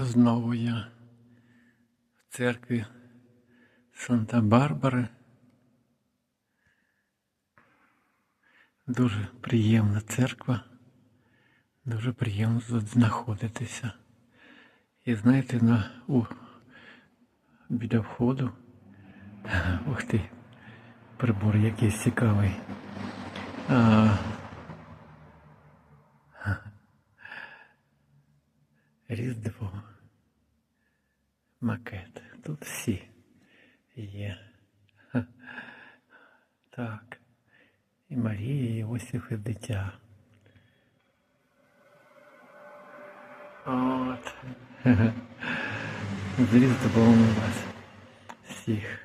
Знову я в церкві Санта-Барбари. Дуже приємна церква. Дуже приємно тут знаходитися. І знаєте, на, у, біля входу. Ух ти, прибор якийсь цікавий. А, Різдво. Макет. Тут всі є. Ха. Так. І Марія, і Іосиф, і дитя. От. З Різдвом у вас всіх.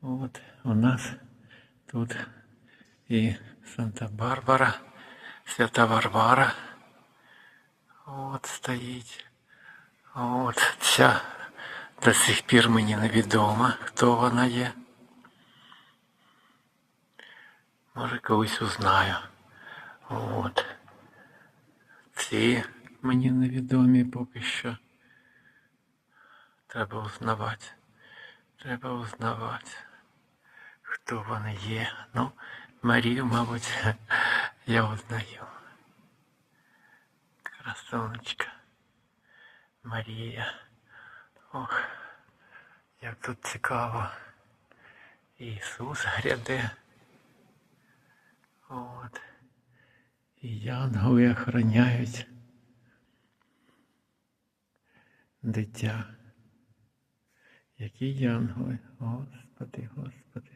От у нас тут і Санта-Барбара, Свята Варвара. От стоїть. От ця до сих пір мені невідомо, хто вона є. Може колись узнаю. От. Ці мені невідомі поки що. Треба узнавати. Треба узнавати, хто вони є. Ну, Марію, мабуть, я узнаю. Красунечка. Марія. Ох, як тут цікаво. Ісус гряде. От. І янголи охороняють дитя. Які янголи? Господи, Господи.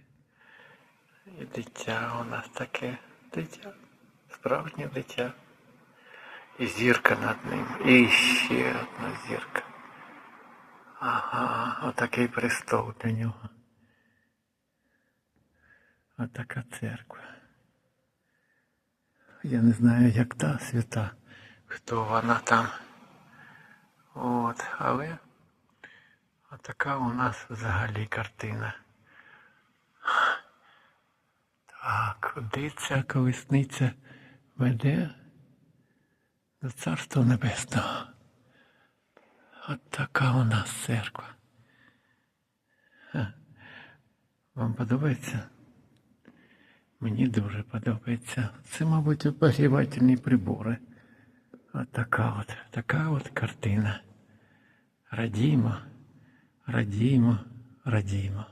І дитя у нас таке дитя. Справжнє дитя. І зірка над ним. І ще одна зірка. Ага, отакий престол для нього. Отака церква. Я не знаю, як та свята, хто вона там. От, але отака у нас взагалі картина. Так, куди ця колесниця веде до Царства Небесного. От така у нас церква. Вам подобається? Мені дуже подобається. Це, мабуть, обогрівательні прибори. От така от, така от картина. Радімо, радімо, радімо.